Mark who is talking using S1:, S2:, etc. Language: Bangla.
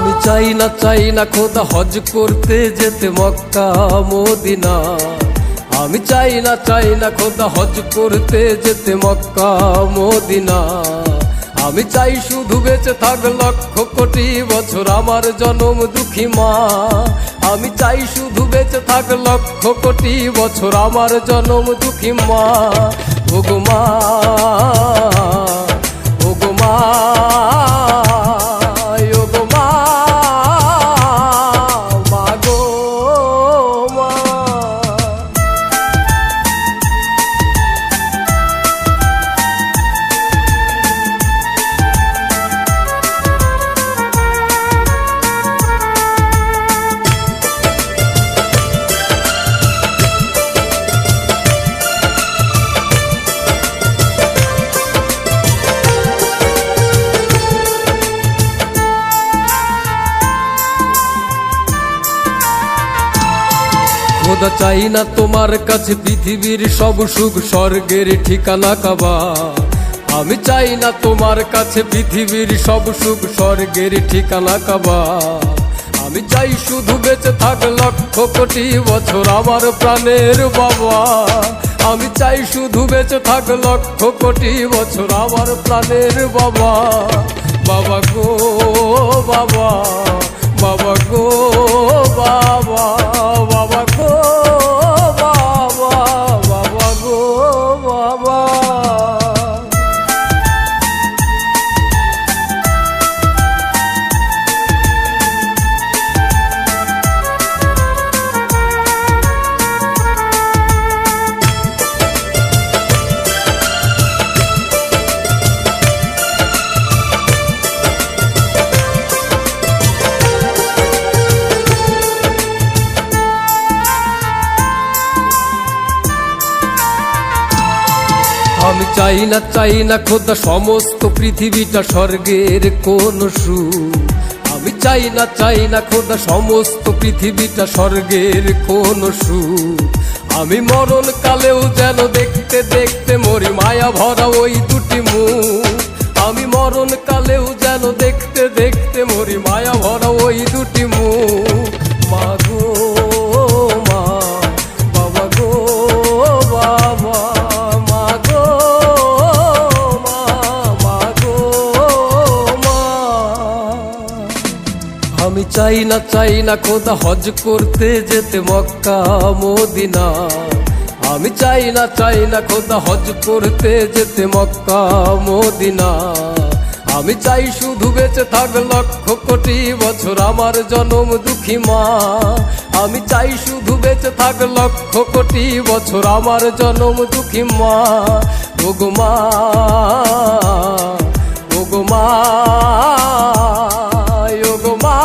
S1: আমি চাই না চাই না খোদা হজ করতে যেতে মক্কা, মদিনা। আমি চাই না চাই না খোদা হজ করতে যেতে মক্কা, মদিনা। আমি চাই শুধু বেঁচে থাক লক্ষ কোটি বছর আমার জনম দুঃখী মা। আমি চাই শুধু বেঁচে থাক লক্ষ কোটি বছর আমার জনম দুঃখী মা। ওগো মা খোদা চাই না তোমার কাছে পৃথিবীর সব সুখ স্বর্গের ঠিকানা কাবা আমি চাই না তোমার কাছে পৃথিবীর সব সুখ স্বর্গের ঠিকানা কাবা আমি চাই শুধু বেঁচে থাক লক্ষ কোটি বছর আমার প্রাণের বাবা। আমি চাই শুধু বেঁচে থাক লক্ষ কোটি বছর আমার প্রাণের বাবা। বাবা গো, বাবা বাবা গো। চাই না চাই না খোদা, সমস্ত পৃথিবীটা স্বর্গের কোন সুখ? আমি চাই না চাই না খোদা, সমস্ত পৃথিবীটা স্বর্গের কোন সুখ? আমি মরণ কালেও যেন দেখতে দেখতে মরি, মায়া ভরা ওই দুটি মুখ। আমি মরণ কালেও যেন দেখতে দেখতে মরি, মায়া ভরা ওই দুটি মুখ। চাই না চাই না খোদা হজ করতে যেতে মক্কা, মদিনা। আমি চাই না চাই না খোদা হজ করতে যেতে মক্কা, মদিনা। আমি চাই শুধু বেঁচে থাক লক্ষ কোটি বছর আমার জনম দুঃখী মা। আমি চাই শুধু বেঁচে থাক লক্ষ কোটি বছর আমার জনম দুঃখী মা। ভগমা ভগমা ভগমা